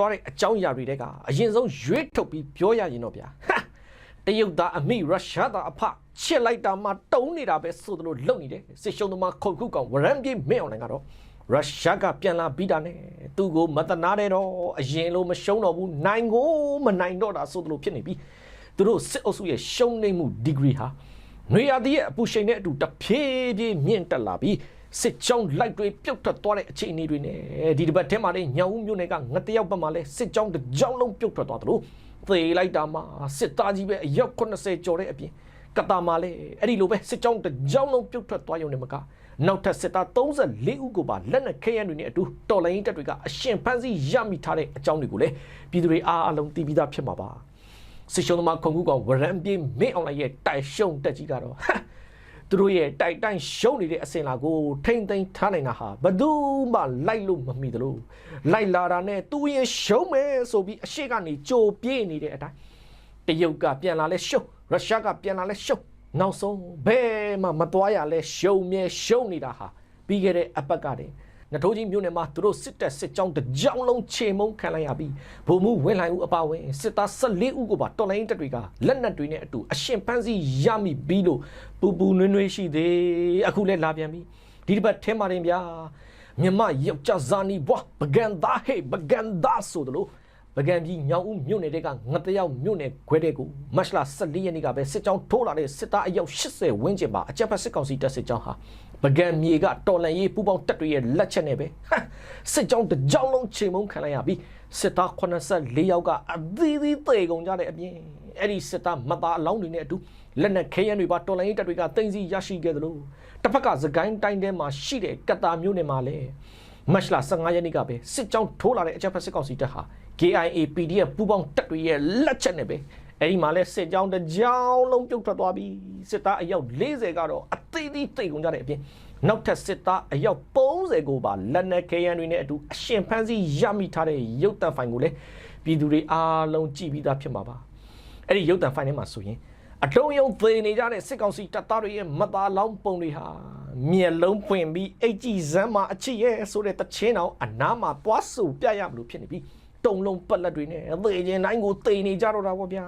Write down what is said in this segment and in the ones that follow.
သွားတဲ့အကြောင်းအရာတွေတဲကအရင်ဆုံးရွေးထုတ်ပြီးပြောရရင်တော့ဗျာဟာတရုတ်သားအမိရုရှားသားအဖချစ်လိုက်တာမှတုံးနေတာပဲဆိုသလိုလုံနေတယ်စစ်ရှုံးသမားခုတ်ခုကောင်ဝရန်ပြေးမင်းအောင်နိုင်ကတော့ရုရှားကပြန်လာပြီးတာနဲ့သူ့ကိုမတနာတဲ့တော့အရင်လိုမရှုံးတော့ဘူးနိုင်ကိုမနိုင်တော့တာဆိုသလိုဖြစ်နေပြီသူတို့စစ်အုပ်စုရဲ့ရှုံးနေမှုဒီဂရီဟာနွေရာသီရဲ့အပူရှိန်နဲ့အတူတဖြည်းဖြည်းမြင့်တက်လာပြီး စစ်ကြောင်းလိုက်တွေပြုတ်ထွက်သွားတဲ့အခြေအနေတွေနဲ့ဒီတစ်ပတ်ထဲမှာလည်းညောင်ဦးမြို့နယ်ကငတယောက်ဘက်မှာလည်းစစ်ကြောင်းတစ်ကြောင်းလုံးပြုတ်ထွက်သွားသလိုသေလိုက်တာမှာစစ်သားကြီးပဲအယောက်80ကျော်တဲ့အပြင်ကတာမှာလည်းအဲ့ဒီလိုပဲစစ်ကြောင်းတစ်ကြောင်းလုံးပြုတ်ထွက်သွားရုံနဲ့မကနောက်ထပ်စစ်သား34ဦးကိုပါလက်နက်ခဲယမ်းတွေနဲ့အတူတော်လိုင်းတပ်တွေကအရှင်ဖမ်းဆီးရမိထားတဲ့အကြောင်းတွေကိုလည်းပြည်သူတွေအားအလုံးသိပြီးသားဖြစ်မှာပါစစ်ရှုံးသမားခုံကူကောင်ဝရန်ပြေးမင်းအောင်လိုက်ရဲ့တိုက်ရှုံတက်ကြီးကတော့ဟာ သူတို့ရဲ့တိုက်တိုင်းရှုံးနေတဲ့အစင်လာကို ထိမ့်သိမ်းထားနိုင်တာဟာဘယ်သူမှလိုက်လို့မမိသလိုလိုက်လာတာနဲ့သူရင်ရှုံးမယ်ဆိုပြီးအရှိကနေကြိုပြေးနေတဲ့အတိုင်းတရုတ်ကပြန်လာလဲရှုံးရုရှားကပြန်လာလဲရှုံးနောက်ဆုံးဘယ်မှမသွားရလဲရှုံးမြဲရှုံးနေတာဟာပြီးခဲ့တဲ့အပတ်ကတည်းက နထိုးကြီးမြို့နယ်မှာသူတို့စစ်တပ်စစ်ကြောင်းတစ်ကြောင်းလုံးခြေမုံခံလိုက်ရပြီးဗိုလ်မှူးဝင်းလှိုင်ဦးအပါအဝင်စစ်သား14ဦးကိုပါတော်လိုင်းတပ်တွေကလက်နက်တွေနဲ့အတူအရှင်ပန်းစီရမိပြီးလို့ပူပူနွေးနွေးရှိသေးအခုလည်းလာပြန်ပြီဒီတစ်ပတ်ထဲမှာတင်ဗျာမြမယောက်ျားဇာနီဘွားပကံသားဟေးပကံသားဆိုသလို ပကံကြီးညောင်ဦးမြို့နယ်တွေကငတယောက်မြို့နယ်ခွဲတဲ့ကိုမတ်လ14ရက်နေ့ကပဲစစ်ကြောင်းထိုးလာတဲ့စစ်သားအယောက်80ဝန်းကျင်ပါအကြပ်ဖက်စစ်ကောင်စီတပ်စစ်ကြောင်းဟာပကံမြေကတော်လန်ရေးပူပေါင်းတပ်တွေရဲ့လက်ချက်နဲ့ပဲဟာစစ်ကြောင်းတစ်ကြောင်းလုံးချိန်မုံခံလိုက်ရပြီးစစ်သား84ယောက်ကအသီးသီးသေကုန်ကြတဲ့အပြင်အဲ့ဒီစစ်သားမသားအလောင်းတွေနဲ့အတူလက်နက်ခဲယမ်းတွေပါတော်လန်ရေးတပ်တွေကတင်စီရရှိခဲ့သလိုတစ်ဖက်ကသကိုင်းတိုင်းထဲမှာရှိတဲ့ကတာမျိုးနယ်မှာလည်းမတ်လ15ရက်နေ့ကပဲစစ်ကြောင်းထိုးလာတဲ့အကြမ်းဖက်စစ်ကောင်စီတပ်ဟာ KIA PDF ပူးပေါင်းတပ်တွေရဲ့လက်ချက်နဲ့ပဲအဲ့ဒီမှာလဲစစ်ကြောင်းတစ်ကြောင်းလုံးပြုတ်ထွက်သွားပြီးစစ်သားအယောက်40ကတော့အသေးသေးတိတ်ကုန်ကြတဲ့အပြင်နောက်ထပ်စစ်သားအယောက်30ကိုပါလက်နက်ခဲယမ်းတွေနဲ့အတူအရှင်ဖမ်းဆီးရမိထားတဲ့ရုပ်တံဖိုင်ကိုလည်းပြည်သူတွေအားလုံးကြည့်ပြီးသားဖြစ်မှာပါအဲ့ဒီရုပ်တံဖိုင်ထဲမှာဆိုရင်အတုံးယုံသေးနေကြတဲ့စစ်ကောင်စီတပ်သားတွေရဲ့မသားလောင်းပုံတွေဟာမျက်လုံးပွင့်ပြီးအိတ်ကြည်စမ်းမှာအချစ်ရဲ့ဆိုတဲ့တချင်းတော်အနားမှာတွားဆူပြရမလို့ဖြစ်နေပြီ တုံလုံးပက်လက်တွေနဲ့သေခြင်းတိုင်းကိုသေနေကြတော့တာပေါ့ဗျာ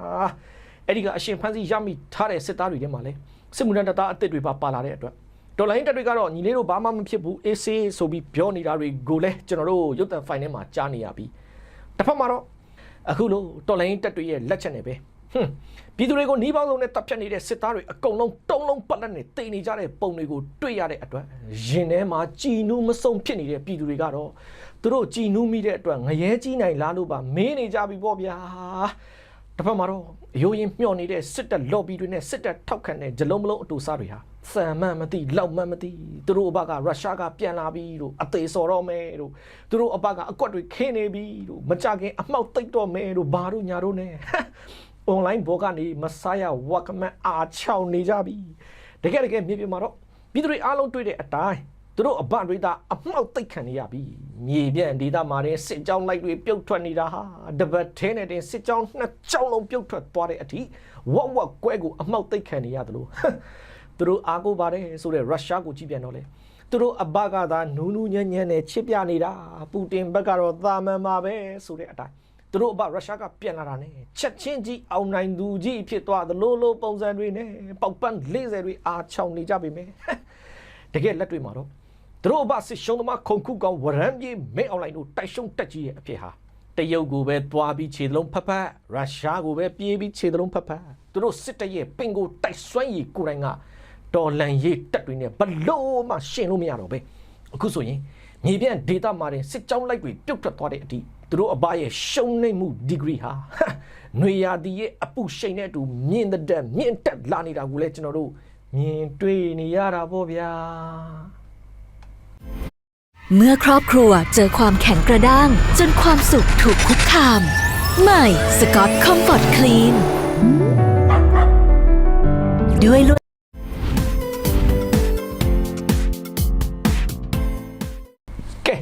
အဲ့ဒီကအရှင်ဖန်းစီရမိထားတဲ့စစ်သားတွေထဲမှာလဲစစ်မှုထမ်းတပ်သားအစ်စ်တွေပါပါလာတဲ့အတွက်ဒေါ်လာရင်းတပ်တွေကတော့ညီလေးတို့ဘာမှမဖြစ်ဘူးအေးဆေးဆိုပြီးပြောနေတာတွေကိုလည်းကျွန်တော်တို့ရုပ်သံဖိုင်ထဲမှာကြားနေရပြီတစ်ဖက်မှာတော့အခုလို့တော်လိုင်းတပ်တွေရဲ့လက်ချက်နဲ့ပဲဟွန်းပြည်သူတွေကိုနှီးပေါင်းစုံနဲ့တပ်ဖြတ်နေတဲ့စစ်သားတွေအကုန်လုံးတုံးလုံးပတ်လက်နဲ့တိတ်နေကြတဲ့ပုံတွေကိုတွေ့ရတဲ့အတွက်ရင်ထဲမှာကြည်နူးမဆုံးဖြစ်နေတဲ့ပြည်သူတွေကတော့ သူတို့ကြည်နူးမိတဲ့အတွက်ငရဲကြီးနိုင်လားလို့ပါမင်းနေကြပြီပေါ့ဗျာတစ်ဖက်မှာတော့အယိုးရင်မျှော်နေတဲ့စစ်တပ် lobby တွေနဲ့စစ်တပ်ထောက်ခံတဲ့ဂျလုံးမလုံးအတူစားတွေဟာစံမှန်မသိလောက်မှန်မသိသူတို့အဘကရုရှားကပြန်လာပြီလို့အသေးစော်တော့မယ်လို့သူတို့အဘကအကွက်တွေခင်းနေပြီလို့မကြခင်အမှောက်သိပ်တော့မယ်လို့ဘာတို့ညာတို့ ਨੇ online ဘောကနေမဆာယာဝက်ကမန်အားချောင်းနေကြပြီတကယ်တကယ်မြေပြင်မှာတော့ပြည်သူတွေအားလုံးတွေ့တဲ့အတိုင်းသူတို့အဘတွေသာအမှောက်သိပ်ခံနေရပြီ မြေပြန့်ဒေသမှာတဲ့စစ်ကြောင်းလိုက်တွေပြုတ်ထွက်နေတာဟာတပတ်သေးနဲ့တင်စစ်ကြောင်းနှစ်ကြောင်းလုံးပြုတ်ထွက်သွားတဲ့အထိဝက်ဝက်ကွဲကိုအမှောက်သိပ်ခံနေရတယ်လို့သူတို့အားကိုးပါတယ်ဆိုတဲ့ရုရှားကိုကြည့်ပြန်တော့လေသူတို့အဘကသာနူးနူးညံ့ညံ့နဲ့ချစ်ပြနေတာပူတင်ဘက်ကတော့သာမန်ပါပဲဆိုတဲ့အတိုင်းသူတို့အဘရုရှားကပြန်လာတာနဲ့ချက်ချင်းကြီးအောင်နိုင်သူကြီးဖြစ်သွားသလိုလိုပုံစံတွေနဲ့ပေါက်ပန်း40တွေအားချောင်နေကြပြီမယ်တကယ်လက်တွေ့မှာတော့ သူတို့အဘစစ်ရှုံးသမားခုံခုကောင်ဝရမ်းပြေးမင်းအွန်လိုင်းတို့တိုက်ရှုံးတက်ကြီးရဲ့အဖြစ်ဟာတရုတ်ကိုပဲသွားပြီးခြေသလုံးဖက်ဖက်ရုရှားကိုပဲပြေးပြီးခြေသလုံးဖက်ဖက်သူတို့စစ်တပ်ရဲ့ပင်ကိုတိုက်ဆွမ်းရည်ကိုယ်တိုင်ကတော်လန်ရေးတက်တွေနဲ့ဘလို့မှရှင်းလို့မရတော့ပဲအခုဆိုရင်မြေပြန့်ဒေတာမှာတင်စစ်ကြောင်းလိုက်တွေပြုတ်ထွက်သွားတဲ့အထိသူတို့အဘရဲ့ရှုံနေမှုဒီဂရီဟာຫນွေရာသီရဲ့အပူရှိန်နဲ့အတူမြင့်တဲ့တက်မြင့်တက်လာနေတာကိုလည်းကျွန်တော်တို့မြင်တွေ့နေရတာပေါ့ဗျာ เมื่อครอบครัวเจอความแข็งกระด้าง จนความสุขถูกคุกคาม ใหม่สกอตคอมฟอร์ตคลีน ด้วยลวด ကဲ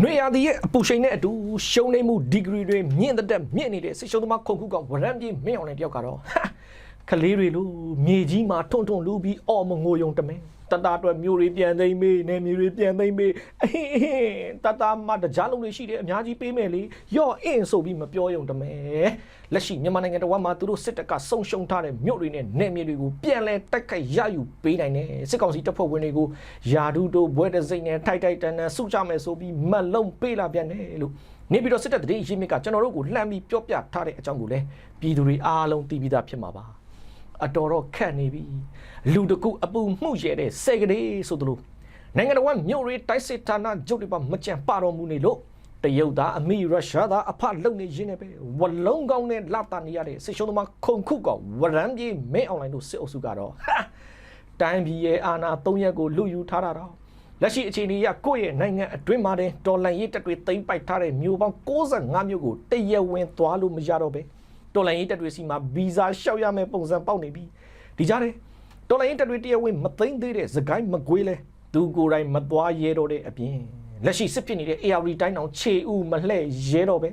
ຫນွေရာသီရဲ့အပူရှိန်နဲ့အတူရှုံနေမှုဒီဂရီတွေမြင့်တဲ့တက်မြင့်နေတဲ့စစ်ရှုံးသမားခုန်ခုကောင်ဝရမ်းပြေးမင်းအောင်လည်းတယောက်ကတော့ဟာကလေးတွေလိုမြေကြီးမှာထွန်းထွန်းလူပြီးအော်မငိုယုံတမင် တတတအတွက်မျိုးတွေပြန်သိမ့်မေးနေမျိုးတွေပြန်သိမ့်မေးအဟင်းအဟင်းတတမတကြားလုံးတွေရှိတယ်အများကြီးပေးမယ်လေရော့အင်းဆိုပြီးမပြောရုံတမဲလက်ရှိမြန်မာနိုင်ငံတော်မှာသူတို့စစ်တပ်ကဆုံရှုံထားတဲ့မြို့တွေနဲ့နေမြေတွေကိုပြန်လဲတိုက်ခိုက်ရယူပေးနိုင်တယ်စစ်ကောင်စီတပ်ဖွဲ့ဝင်တွေကိုယာဒူတို့ဘွဲတစိမ့်နဲ့ထိုက်ထိုက်တန်တန်စုကြမယ်ဆိုပြီးမတ်လုံးပေးလာပြန်တယ်လို့နေပြီးတော့စစ်တပ်တရေရင်းမြစ်ကကျွန်တော်တို့ကိုလှမ်းပြီးပြောပြထားတဲ့အကြောင်းကိုလည်းပြည်သူတွေအားလုံးသိပြီးသားဖြစ်မှာပါ အတော်တော့ခတ်နေပြီလူတကူအပူမှုရဲတဲ့စေကလေးဆိုသလိုနိုင်ငံတော်ကမြို့ရေးတိုက်စစ်ဌာနကျုပ်တွေပါမကြံပါတော်မူနေလို့တရုတ်သားအမိရုရှားသားအဖလုံနေရင်းနေပဲဝလုံးကောင်းနဲ့လာတာနေရတဲ့စစ်ရှုံးသမားခုံခုကောင်ဝရမ်းပြေးမဲအွန်လိုင်းတို့စစ်အုပ်စုကတော့ဟာတိုင်းပြည်ရဲ့အာဏာ၃ရက်ကိုလူယူထားတာတော့လက်ရှိအခြေအနေအရကိုယ့်ရဲ့နိုင်ငံအတွင်းမှာတဲ့ဒေါ်လာရေးတက်တွေတိမ့်ပိုက်ထားတဲ့မျိုးပေါင်း65မျိုးကိုတရက်ဝင်သွားလို့မရတော့ပဲ တော်လိုင်းရေးတက်တွေစီမှာဗီဇာလျှောက်ရမယ့်ပုံစံပေါက်နေပြီဒီကြားတယ်တော်လိုင်းရေးတက်တွေတရားဝင်မသိမ့်သေးတဲ့သခိုင်းမကွေးလဲသူကိုယ်တိုင်မသွားရဲတော့တဲ့အပြင်လက်ရှိစစ်ဖြစ်နေတဲ့ AR တိုင်းအောင်ခြေဥမလှဲ့ရဲတော့ပဲ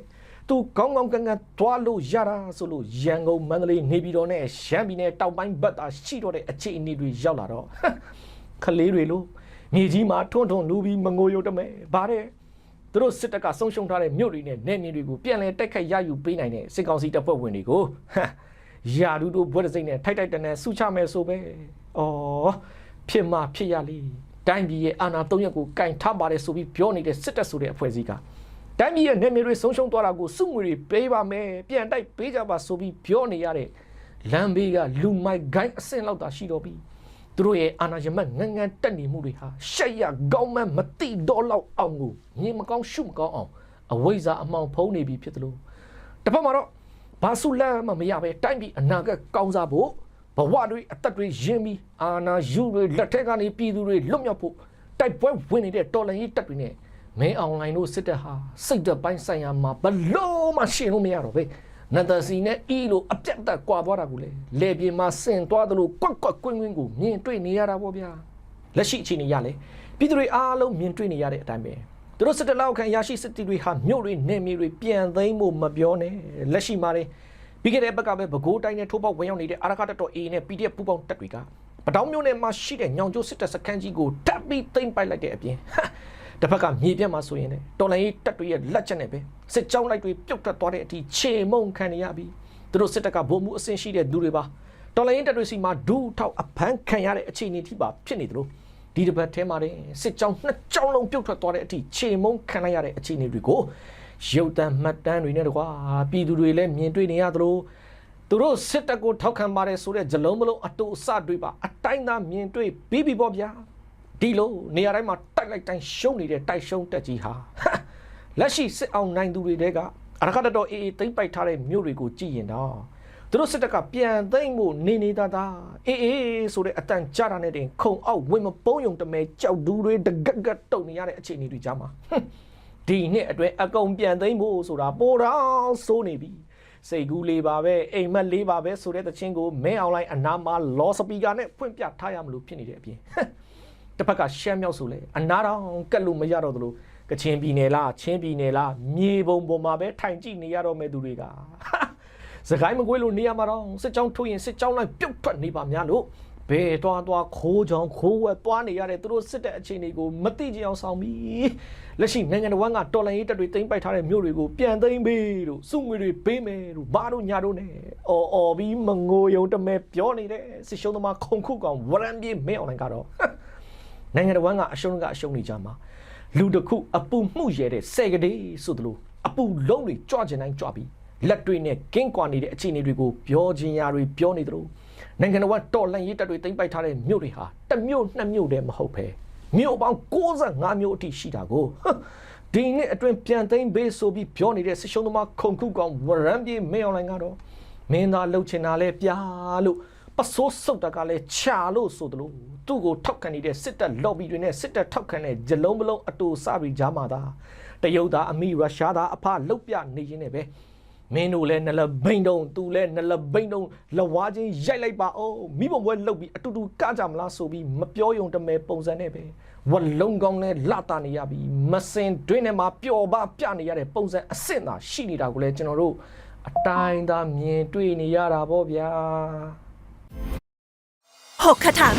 သူကောင်းကောင်းကန်ကန်သွားလို့ရတာဆိုလို့ရန်ကုန်မန္တလေးနေပြည်တော်နဲ့ရှမ်းပြည်နယ်တောက်ပိုင်းဘက်သာရှိတော့တဲ့အခြေအနေတွေရောက်လာတော့ခလေးတွေလို့မြေကြီးမှာထွန်းထွန်းလူပြီးမငိုရုံတမဲဗါတဲ့ သူတို့စစ်တပ်ကဆုံးရှုံးထားတဲ့မြို့တွေနဲ့နယ်မြေတွေကိုပြန်လည်တိုက်ခိုက်ရယူပေးနိုင်တဲ့စစ်ကောင်စီတပ်ဖွဲ့ဝင်တွေကိုဟမ်ယာဒူတို့ဘွဲ့တစိမ့်နဲ့ထိုက်ထိုက်တန်တန်ဆုချမယ်ဆိုပဲ။အော်ဖြစ်မှဖြစ်ရလိတိုင်းပြည်ရဲ့အာဏာသုံးရက်ကိုကင်ထားပါတယ်ဆိုပြီးပြောနေတဲ့စစ်တပ်ဆိုတဲ့အဖွဲ့အစည်းကတိုင်းပြည်ရဲ့နယ်မြေတွေဆုံးရှုံးသွားတာကိုစုငွေတွေပေးပါမယ်ပြန်တိုက်ပေးကြပါဆိုပြီးပြောနေရတဲ့လမ်းဘေးကလူမိုက်ဂိုင်းအဆင့်လောက်သာရှိတော့ပြီ။ သူတို့ရဲ့အာဏာရမတ်ငန်းငန်းတက်နေမှုတွေဟာရှက်ရကောင်းမှမတိတော့လောက်အောင်ကိုမြင်မကောင်းရှုမကောင်းအောင်အဝိဇ္ဇာအမှောင်ဖုံးနေပြီဖြစ်တယ်လို့တစ်ဖက်မှာတော့ဘာစုလမ်းမှမရပဲတိုင်းပြည်အနာဂတ်ကောင်းစားဖို့ဘဝတွေအသက်တွေရင်းပြီးအာဏာယူတွေလက်ထက်ကနေပြည်သူတွေလွတ်မြောက်ဖို့တိုက်ပွဲဝင်နေတဲ့တော်လှန်ရေးတပ်တွေနဲ့မင်းအွန်လိုင်းတို့စစ်တပ်ဟာစိတ်သက်ပိုင်းဆိုင်ရာမှာဘလို့မှရှင်းလို့မရတော့ပဲ နန္ဒစီနဲ့အီလိုအပြတ်တက်ကွာသွားတာကိုလေလေပြေမှာဆင်သွားသလိုကွက်ကွက်ကွင်းကွင်းကိုမြင်တွေ့နေရတာပေါ့ဗျာလက်ရှိအခြေအနေရလေပြည်သူတွေအားလုံးမြင်တွေ့နေရတဲ့အတိုင်းပဲသူတို့စစ်တပ်လောက်ခံရရှိစစ်တီတွေဟာမြို့တွေနေမြေတွေပြန်သိမ်းဖို့မပြောနဲ့လက်ရှိမှာလေပြီးခဲ့တဲ့ဘက်ကပဲပဲခူးတိုင်းနဲ့ထိုးပေါက်ဝင်ရောက်နေတဲ့အာရခတပ်တော် A နဲ့ PDF ပူးပေါင်းတပ်တွေကပတောင်းမြို့နယ်မှာရှိတဲ့ညောင်ကျိုးစစ်တပ်စခန်းကြီးကိုတပ်ပြီးသိမ်းပိုက်လိုက်တဲ့အပြင်ဟာ တစ်ဖက်ကမြေပြတ်မှာဆိုရင်လည်းတော်လိုင်းရေးတပ်တွေရဲ့လက်ချက်နဲ့ပဲစစ်ကြောင်းလိုက်တွေပြုတ်ထွက်သွားတဲ့အထိခြေမုံခံနေရပြီသူတို့စစ်တပ်ကဗိုလ်မှူးအဆင့်ရှိတဲ့လူတွေပါတော်လိုင်းရေးတပ်တွေစီမှာဒူးထောက်အဖမ်းခံရတဲ့အခြေအနေထိပါဖြစ်နေသလိုဒီတစ်ပတ်ထဲမှာတဲ့စစ်ကြောင်းနှစ်ကြောင်းလုံးပြုတ်ထွက်သွားတဲ့အထိခြေမုံခံလိုက်ရတဲ့အခြေအနေတွေကိုရုပ်တံမှတ်တမ်းတွေနဲ့တကွာပြည်သူတွေလည်းမြင်တွေ့နေရသလိုသူတို့စစ်တပ်ကိုထောက်ခံပါတယ်ဆိုတဲ့ဇလုံးမလုံးအတူအစတွေပါအတိုင်းသားမြင်တွေ့ပြီးပြီပေါ့ဗျာ ဒီလိုနေရာတိုင်းမှာတိုက်လိုက်တိုင်းရှုံးနေတဲ့တိုက်ရှုံးတက်ကြီးဟာဟာလက်ရှိစစ်အောင်နိုင်သူတွေတဲကအရခတတော်အေးအေးသိမ့်ပိုက်ထားတဲ့မြို့တွေကိုကြည့်ရင်တော့သူတို့စစ်တပ်ကပြန်သိမ့်ဖို့နေနေသားသားအေးအေးဆိုတဲ့အတန်ကြတာနဲ့တင်ခုံအောက်ဝင်မပုံးယုံတမဲကြောက်ဒူးတွေတကက်ကက်တုံနေရတဲ့အခြေအနေတွေကြားမှာဟွန်းဒီနှစ်အတွင်းအကုန်ပြန်သိမ့်ဖို့ဆိုတာပိုတော့စိုးနေပြီစိတ်ကူးလေးပါပဲအိမ်မက်လေးပါပဲဆိုတဲ့တခြင်းကိုမဲအွန်လိုင်းအနာမှာလောစပီကာနဲ့ဖွင့်ပြထားရမလို့ဖြစ်နေတဲ့အပြင်ဟမ် တစ်ဖက်ကရှမ်းမြောက်ဆိုလဲအနာတော်ကတ်လို့မရတော့သလိုကချင်ပြည်နယ်လားချင်းပြည်နယ်လားမြေပုံပေါ်မှာပဲထိုင်ကြည့်နေရတော့မဲ့သူတွေကဟာစကိုင်းမကွေးလို့နေရမှာတော့စစ်ကြောင်းထုတ်ရင်စစ်ကြောင်းလိုက်ပြုတ်ထွက်နေပါများလို့ဘယ်သွားသွားခိုးချောင်းခိုးဝက်သွားနေရတဲ့သူတို့စစ်တဲ့အခြေအနေကိုမသိကြအောင်ဆောင်ပြီးလက်ရှိနိုင်ငံတော်ကတော်လိုင်းရေးတပ်တွေတင်ပိုက်ထားတဲ့မြို့တွေကိုပြန်သိမ်းပေးလို့စုငွေတွေပေးမယ်လို့ဘာတို့ညာတို့ ਨੇ အော်အော်ပြီးမငိုယုံတမဲပြောနေတဲ့စစ်ရှုံးသမားခုံခုကောင်ဝရံပြေးမဲအွန်လိုင်းကတော့ နိုင်ငံတော်ကအရှုံးကအရှုံးနေကြမှာလူတစ်ခုအပူမှုရဲတဲ့ဆယ်ကလေးဆိုသလိုအပူလုံးတွေကြွကျင်တိုင်းကြွပြီးလက်တွေနဲ့ကင်းကွာနေတဲ့အခြေအနေတွေကိုပြောခြင်းရာတွေပြောနေသလိုနိုင်ငံတော်ကတော်လှန်ရေးတပ်တွေတင်ပိုက်ထားတဲ့မြို့တွေဟာတစ်မြို့နှစ်မြို့တည်းမဟုတ်ပဲမြို့ပေါင်း65မြို့အထိရှိတာကိုဟမ်ဒီနှစ်အတွင်းပြန်သိမ်းဘေးဆိုပြီးပြောနေတဲ့ဆရှုံးသမားခုံခုကောင်ဝရမ်းပြေးမင်းအွန်လိုင်းကတော့မင်းသားလှုပ်ချင်တာလဲပြားလို့ ပစိုးစုတ်တကလည်းခြာလို့ဆိုသလိုသူ့ကိုထောက်ခံနေတဲ့စစ်တပ် lobby တွေနဲ့စစ်တပ်ထောက်ခံတဲ့ဂျလုံးမလုံးအတူစပြီးကြားမှာသာတရုတ်သားအမိရုရှားသားအဖလုတ်ပြနေရင်းနဲ့ပဲမင်းတို့လည်းနလဘိန်တုံသူလည်းနလဘိန်တုံလဝါချင်းရိုက်လိုက်ပါအောင်မိဘဘွဲလုတ်ပြီးအတူတူကကြမလားဆိုပြီးမပြောယုံတမဲပုံစံနဲ့ပဲဝလုံးကောင်းနဲ့လတာနေရပြီးမစင်တွင်းထဲမှာပျော်ပါပြနေရတဲ့ပုံစံအစ်စ်သာရှိနေတာကိုလည်းကျွန်တော်တို့အတိုင်းသားမြင်တွေ့နေရတာပေါ့ဗျာ หกคาถา